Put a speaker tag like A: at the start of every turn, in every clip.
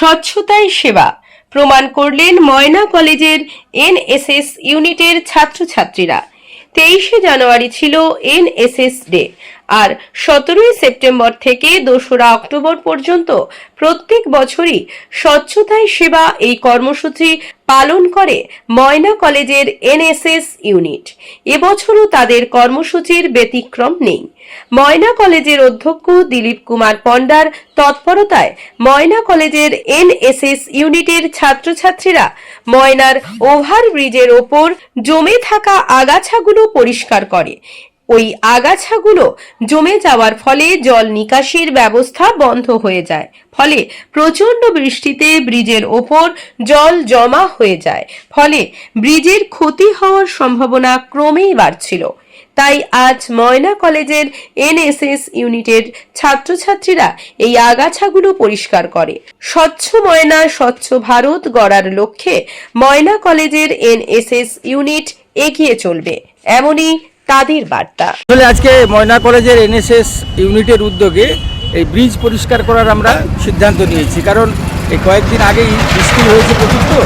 A: স্বচ্ছতাই সেবা প্রমাণ করলেন ময়না কলেজের এনএসএস ইউনিটের ছাত্রছাত্রীরা। তেইশে জানুয়ারি ছিল এনএসএস ডে। আর সতেরোই সেপ্টেম্বর থেকে দোসরা অক্টোবর পর্যন্ত প্রত্যেক বছরই স্বচ্ছতাই সেবা এই কর্মসূচি পালন করে ময়না কলেজের এনএসএস ইউনিট। এবছরও তাদের কর্মসূচির ব্যতিক্রম নেই। ময়না কলেজের অধ্যক্ষ দিলীপ কুমার পণ্ডার তৎপরতায় ময়না কলেজের এনএসএস ইউনিটের ছাত্রছাত্রীরা ময়নার ওভারব্রিজের ওপর জমে থাকা আগাছাগুলো পরিষ্কার করে। ওই আগাছাগুলো জমে যাওয়ার ফলে জল নিকাশির ব্যবস্থা বন্ধ হয়ে যায়। ফলে প্রচণ্ড বৃষ্টিতে ব্রিজের ওপর জল জমা হয়ে যায়। ফলে ব্রিজের ক্ষতি হওয়ার সম্ভাবনা ক্রমেই বাড়ছিল। তাই আজ ময়না কলেজের এনএসএস ইউনিটের ছাত্রছাত্রীরা এই আগাছাগুলো পরিষ্কার করে। স্বচ্ছ ময়না, স্বচ্ছ ভারত গড়ার লক্ষ্যে ময়না কলেজের এনএসএস ইউনিট এগিয়ে চলবে। এমনই তাদের বার্তা।
B: আসলে আজকে ময়না কলেজের এনএসএস ইউনিটের উদ্যোগে এই ব্রিজ পরিষ্কার করার আমরা সিদ্ধান্ত নিয়েছি। কারণ এই কয়েকদিন আগেই বৃষ্টি হয়েছে প্রচুর তো।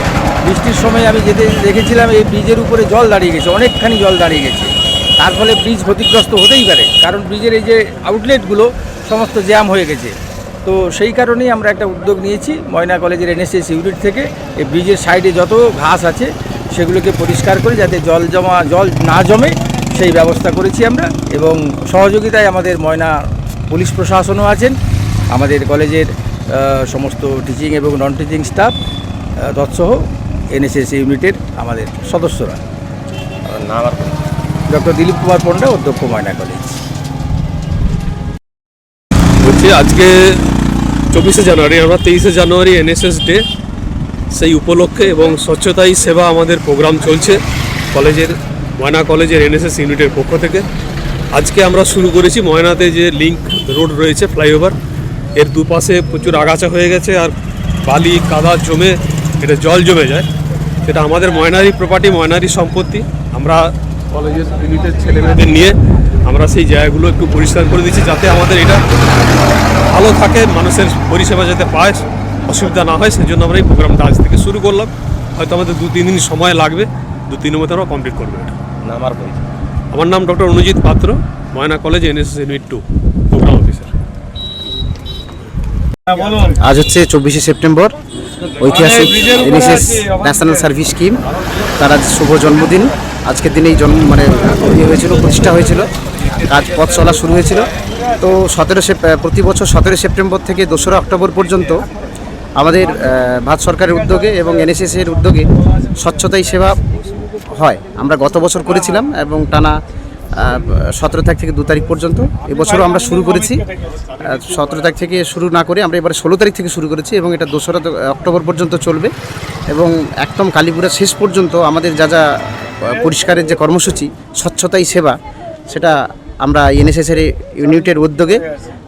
B: বৃষ্টির সময় আমি যেতে দেখেছিলাম এই ব্রিজের উপরে জল দাঁড়িয়ে গেছে, অনেকখানি জল দাঁড়িয়ে গেছে। তার ফলে ব্রিজ ক্ষতিগ্রস্ত হতেই পারে। কারণ ব্রিজের এই যে আউটলেটগুলো সমস্ত জ্যাম হয়ে গেছে। তো সেই কারণেই আমরা একটা উদ্যোগ নিয়েছি ময়না কলেজের এনএসএস ইউনিট থেকে। এই ব্রিজের সাইডে যত ঘাস আছে, সেগুলোকে পরিষ্কার করে যাতে জল জমা জল না জমে সেই ব্যবস্থা করেছি আমরা এবং সহযোগিতায় আমাদের ময়না পুলিশ প্রশাসনও আছেন আমাদের কলেজের সমস্ত টিচিং এবং নন টিচিং স্টাফ তৎসহ এনএসএস ইউনিটের আমাদের সদস্যরা।
C: নাম
B: ডক্টর দিলীপ কুমার পণ্ডা অধ্যক্ষ ময়না কলেজ।
C: বলছি আজকে চব্বিশে জানুয়ারি আমরা তেইশে জানুয়ারি এনএসএস ডে সেই উপলক্ষে এবং স্বচ্ছতাই সেবা আমাদের প্রোগ্রাম চলছে। কলেজের ময়না কলেজের এনএসএস ইউনিটের পক্ষ থেকে। আজকে আমরা শুরু করেছি ময়নাতে যে লিংক রোড রয়েছে, ফ্লাইওভার। এর দুপাশে প্রচুর আগাছা হয়ে গেছে আর বালি, কাদা জমে, এটা জল জমে যায়। সেটা আমাদের ময়নারি প্রপার্টি ময়নারি সম্পত্তি। আমরা কলেজের ইউনিটের ছেলেমেয়েদের নিয়ে আমরা সেই জায়গাগুলো একটু পরিষ্কার করে দিচ্ছি যাতে আমাদের এটা ভালো থাকে, মানুষের পরিষেবা যাতে পায়, অসুবিধা না হয়। সেই জন্য আমরা এই প্রোগ্রামটা আজ থেকে শুরু করলাম। হয়তো আমাদের দু তিন দিন সময় লাগবে দু তিনের মধ্যে আমরা কমপ্লিট করব এটা।
D: নাম আর পরিচয়
C: আমার নাম doctor Anujit Patra Moyna college NSS unit two programme officer.
E: আজ হচ্ছে চব্বিশে সেপ্টেম্বর ঐতিহাসিক এনএসএস ন্যাশনাল সার্ভিস স্কিম। তার আজ শুভ জন্মদিন। আজকের দিনেই জন্ম মানে ইয়ে হয়েছিল প্রতিষ্ঠা হয়েছিল। কাজ পথ চলা শুরু হয়েছিল। তো সতেরো প্রতি বছর সতেরো সেপ্টেম্বর থেকে দোসরা অক্টোবর পর্যন্ত আমাদের ভারত সরকারের উদ্যোগে এবং এনএসএসের উদ্যোগে স্বচ্ছতাই সেবা হয়। আমরা গত বছর করেছিলাম এবং টানা সতেরো তারিখ থেকে দু তারিখ পর্যন্ত এবছরও আমরা শুরু করেছি। সতেরো তারিখ থেকে শুরু না করে আমরা এবারে ষোলো তারিখ থেকে শুরু করেছি এবং এটা দোসরা অক্টোবর পর্যন্ত চলবে এবং একদম কালীপুরা শেষ পর্যন্ত আমাদের যা যা পরিষ্কারের যে কর্মসূচি স্বচ্ছতাই সেবা, সেটা আমরা এনএসএস এর ইউনিটের উদ্যোগে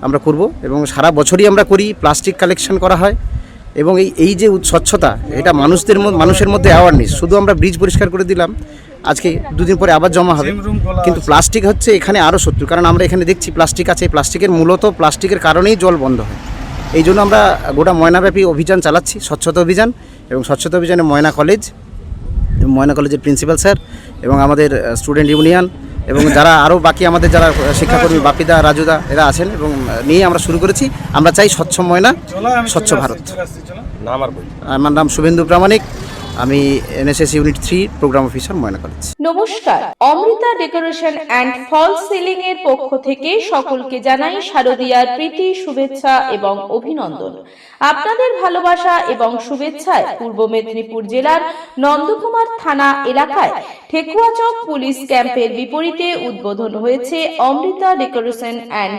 E: আমরা করব এবং সারা বছরই আমরা করি। প্লাস্টিক কালেকশন করা হয় এবং এই এই যে স্বচ্ছতা এটা মানুষদের মানুষের মধ্যে অ্যাওয়ারনেস শুধু আমরা ব্রিজ পরিষ্কার করে দিলাম আজকে দুদিন পরে আবার জমা হবে। কিন্তু প্লাস্টিক হচ্ছে এখানে আরও শত্রু কারণ আমরা এখানে দেখছি প্লাস্টিক আছে। এই প্লাস্টিকের মূলত প্লাস্টিকের কারণেই জল বন্ধ হয়। এই জন্য আমরা গোটা ময়নাব্যাপী অভিযান চালাচ্ছি স্বচ্ছতা অভিযান এবং স্বচ্ছতা অভিযানে ময়না কলেজ ময়না কলেজের প্রিন্সিপাল স্যার এবং আমাদের স্টুডেন্ট ইউনিয়ন এবং যারা আরও বাকি আমাদের যারা শিক্ষাকর্মী বাপিদা রাজুদা এরা আছেন এবং নিয়ে আমরা শুরু করেছি। আমরা চাই স্বচ্ছ ময়না স্বচ্ছ ভারত। আমার নাম শুভেন্দু প্রামাণিক। আমি NSS unit three programme officer Moyna college.
F: নমস্কার। Amrita decoration and fall ceiling এর পক্ষ থেকে সকলকে জানাই শারদীয়ার প্রীতি শুভেচ্ছা এবং অভিনন্দন। আপনাদের ভালোবাসা এবং শুভেচ্ছায় পূর্ব মেদিনীপুর জেলার নন্দকুমার থানা এলাকায় ঠেকুয়াচক পুলিশ ক্যাম্পের বিপরীতে উদ্বোধন হয়েছে Amrita decoration and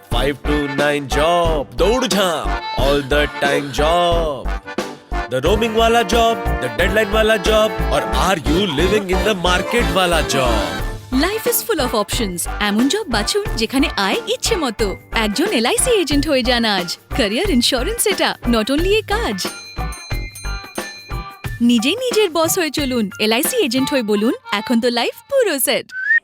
G: five to nine job দৌড় ঝাঁপ all the time job the roaming job job, the deadline wala job, or are you living in the market wala job?
H: Life is full of options এমন job বাছুন যেখানে আয় ইচ্ছে মতো। একজন LIC agent হয়ে যান আজ। ক্যারিয়ার ইন্স্যুরেন্স এটা নট অনলি এ কাজ। নিজেই নিজের বস হয়ে চলুন। এলআইসি এজেন্ট হয়ে বলুন এখন তো লাইফ পুরো সেট